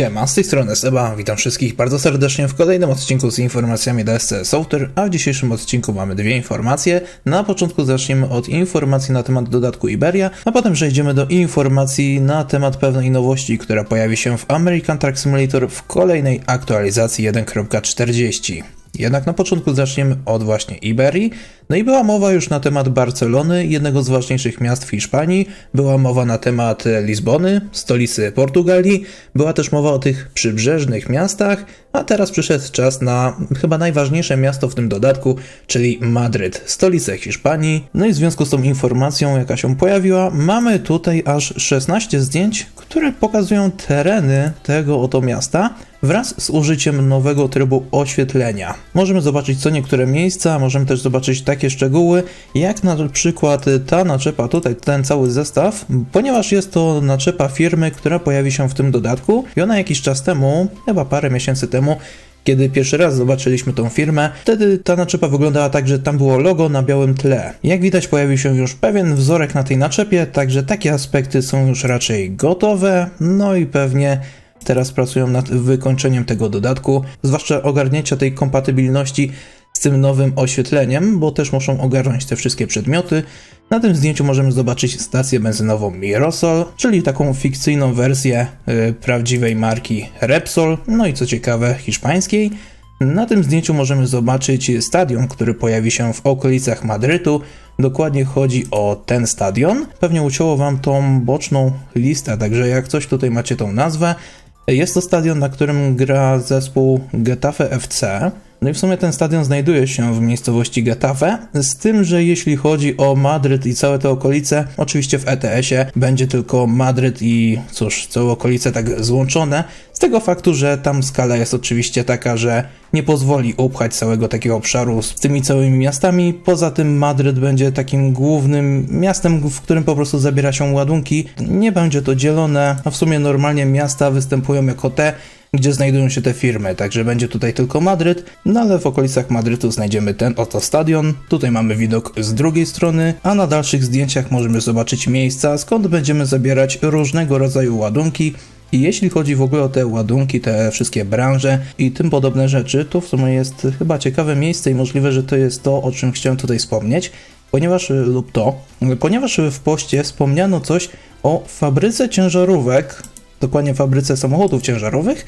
Siema, z tej strony Seba, witam wszystkich bardzo serdecznie w kolejnym odcinku z informacjami dla SC Software, a w dzisiejszym odcinku mamy dwie informacje. Na początku zaczniemy od informacji na temat dodatku Iberia, a potem przejdziemy do informacji na temat pewnej nowości, która pojawi się w American Truck Simulator w kolejnej aktualizacji 1.40. Jednak na początku zaczniemy od właśnie Iberii. No i była mowa już na temat Barcelony, jednego z ważniejszych miast w Hiszpanii. Była mowa na temat Lizbony, stolicy Portugalii. Była też mowa o tych przybrzeżnych miastach, a teraz przyszedł czas na chyba najważniejsze miasto w tym dodatku, czyli Madryt, stolicę Hiszpanii. No i w związku z tą informacją, jaka się pojawiła, mamy tutaj aż 16 zdjęć, które pokazują tereny tego oto miasta wraz z użyciem nowego trybu oświetlenia. Możemy zobaczyć co niektóre miejsca, możemy też zobaczyć takie szczegóły, jak na przykład ta naczepa tutaj, ten cały zestaw, ponieważ jest to naczepa firmy, która pojawi się w tym dodatku i ona jakiś czas temu, chyba parę miesięcy temu, kiedy pierwszy raz zobaczyliśmy tą firmę, wtedy ta naczepa wyglądała tak, że tam było logo na białym tle. Jak widać pojawił się już pewien wzorek na tej naczepie, także takie aspekty są już raczej gotowe, no i pewnie teraz pracują nad wykończeniem tego dodatku, zwłaszcza ogarnięcia tej kompatybilności z tym nowym oświetleniem, bo też muszą ogarnąć te wszystkie przedmioty. Na tym zdjęciu możemy zobaczyć stację benzynową Mirosol, czyli taką fikcyjną wersję y, prawdziwej marki Repsol, no i co ciekawe hiszpańskiej. Na tym zdjęciu możemy zobaczyć stadion, który pojawi się w okolicach Madrytu. Dokładnie chodzi o ten stadion. Pewnie ucięło Wam tą boczną listę, także jak coś tutaj macie tą nazwę. Jest to stadion, na którym gra zespół Getafe FC. No i w sumie ten stadion znajduje się w miejscowości Getafe, z tym, że jeśli chodzi o Madryt i całe te okolice, oczywiście w ETS-ie będzie tylko Madryt i cóż, całe okolice tak złączone, z tego faktu, że tam skala jest oczywiście taka, że nie pozwoli upchać całego takiego obszaru z tymi całymi miastami. Poza tym Madryt będzie takim głównym miastem, w którym po prostu zabiera się ładunki. Nie będzie to dzielone, a w sumie normalnie miasta występują jako te, gdzie znajdują się te firmy, także będzie tutaj tylko Madryt, no ale w okolicach Madrytu znajdziemy ten oto stadion. Tutaj mamy widok z drugiej strony, a na dalszych zdjęciach możemy zobaczyć miejsca, skąd będziemy zabierać różnego rodzaju ładunki. I jeśli chodzi w ogóle o te ładunki, te wszystkie branże i tym podobne rzeczy, to w sumie jest chyba ciekawe miejsce i możliwe, że to jest to, o czym chciałem tutaj wspomnieć, ponieważ lub to, ponieważ w poście wspomniano coś o fabryce ciężarówek, dokładnie fabryce samochodów ciężarowych,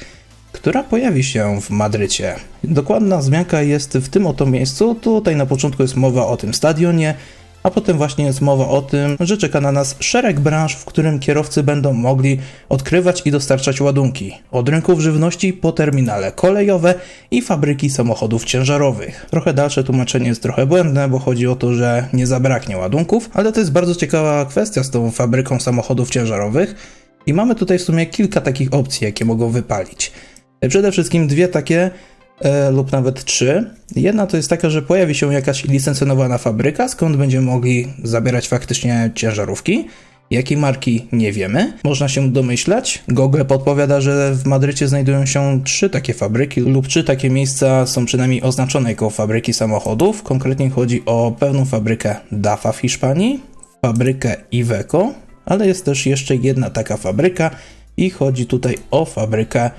która pojawi się w Madrycie. Dokładna wzmianka jest w tym oto miejscu. Tutaj na początku jest mowa o tym stadionie, a potem właśnie jest mowa o tym, że czeka na nas szereg branż, w którym kierowcy będą mogli odkrywać i dostarczać ładunki. Od rynków żywności po terminale kolejowe i fabryki samochodów ciężarowych. Trochę dalsze tłumaczenie jest trochę błędne, bo chodzi o to, że nie zabraknie ładunków, ale to jest bardzo ciekawa kwestia z tą fabryką samochodów ciężarowych. I mamy tutaj w sumie kilka takich opcji, jakie mogą wypalić. Przede wszystkim dwie takie, e, lub nawet trzy. Jedna to jest taka, że pojawi się jakaś licencjonowana fabryka, skąd będziemy mogli zabierać faktycznie ciężarówki. Jakiej marki nie wiemy, można się domyślać. Google podpowiada, że w Madrycie znajdują się trzy takie fabryki, lub trzy takie miejsca są przynajmniej oznaczone jako fabryki samochodów. Konkretnie chodzi o pewną fabrykę DAFA w Hiszpanii, fabrykę Iveco, ale jest też jeszcze jedna taka fabryka i chodzi tutaj o fabrykę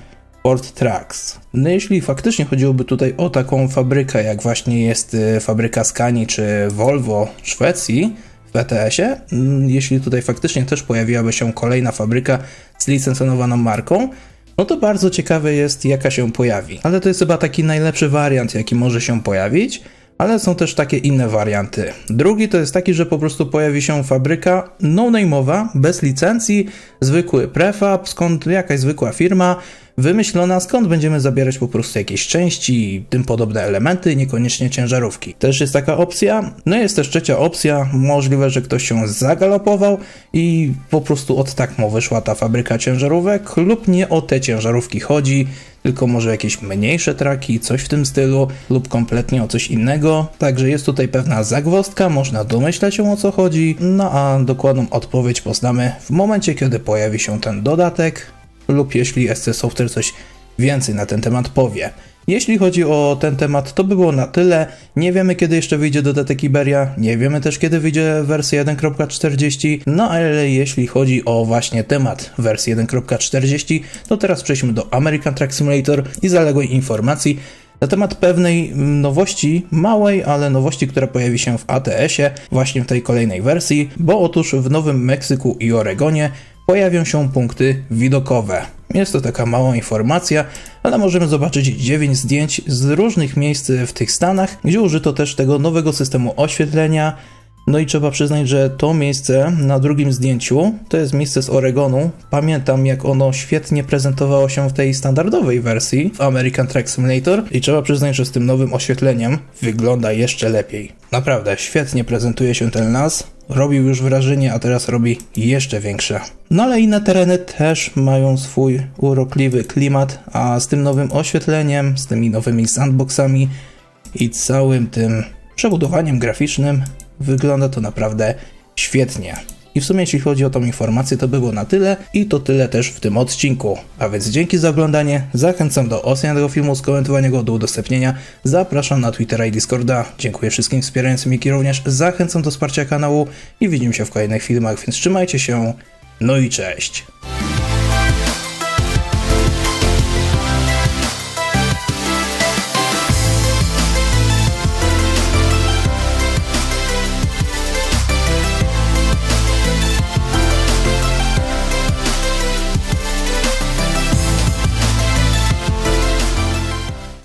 Ford Trucks. No jeśli faktycznie chodziłoby tutaj o taką fabrykę, jak właśnie jest y, fabryka Scani czy Volvo w Szwecji, w ETS-ie, mm, jeśli tutaj faktycznie też pojawiłaby się kolejna fabryka z licencjonowaną marką, no to bardzo ciekawe jest, jaka się pojawi. Ale to jest chyba taki najlepszy wariant, jaki może się pojawić. Ale są też takie inne warianty. Drugi to jest taki, że po prostu pojawi się fabryka no-name'owa, bez licencji, zwykły prefab, skąd jakaś zwykła firma wymyślona, skąd będziemy zabierać po prostu jakieś części i tym podobne elementy, niekoniecznie ciężarówki. Też jest taka opcja. No jest też trzecia opcja, możliwe, że ktoś się zagalopował i po prostu od tak mu wyszła ta fabryka ciężarówek, lub nie o te ciężarówki chodzi, tylko może jakieś mniejsze traki, coś w tym stylu, lub kompletnie o coś innego. Także jest tutaj pewna zagwozdka, można domyślać się o co chodzi, no a dokładną odpowiedź poznamy w momencie, kiedy pojawi się ten dodatek, lub jeśli SC Software coś więcej na ten temat powie. Jeśli chodzi o ten temat, to by było na tyle. Nie wiemy, kiedy jeszcze wyjdzie dodatek Iberia, nie wiemy też, kiedy wyjdzie wersja 1.40. No ale jeśli chodzi o właśnie temat wersji 1.40, to teraz przejdźmy do American Truck Simulator i zaległej informacji na temat pewnej mm, nowości, małej, ale nowości, która pojawi się w ATS-ie, właśnie w tej kolejnej wersji, bo otóż w Nowym Meksyku i Oregonie pojawią się punkty widokowe. Jest to taka mała informacja, ale możemy zobaczyć 9 zdjęć z różnych miejsc w tych stanach, gdzie użyto też tego nowego systemu oświetlenia. No i trzeba przyznać, że to miejsce na drugim zdjęciu to jest miejsce z Oregonu. Pamiętam, jak ono świetnie prezentowało się w tej standardowej wersji w American Truck Simulator i trzeba przyznać, że z tym nowym oświetleniem wygląda jeszcze lepiej. Naprawdę, świetnie prezentuje się ten las. Robił już wrażenie, a teraz robi jeszcze większe. No ale inne tereny też mają swój urokliwy klimat, a z tym nowym oświetleniem, z tymi nowymi sandboxami i całym tym przebudowaniem graficznym wygląda to naprawdę świetnie. I w sumie jeśli chodzi o tą informację, to było na tyle i to tyle też w tym odcinku. A więc dzięki za oglądanie, zachęcam do oceny tego filmu, skomentowania go, do udostępnienia, zapraszam na Twittera i Discorda, dziękuję wszystkim wspierającym i również zachęcam do wsparcia kanału i widzimy się w kolejnych filmach, więc trzymajcie się, no i cześć!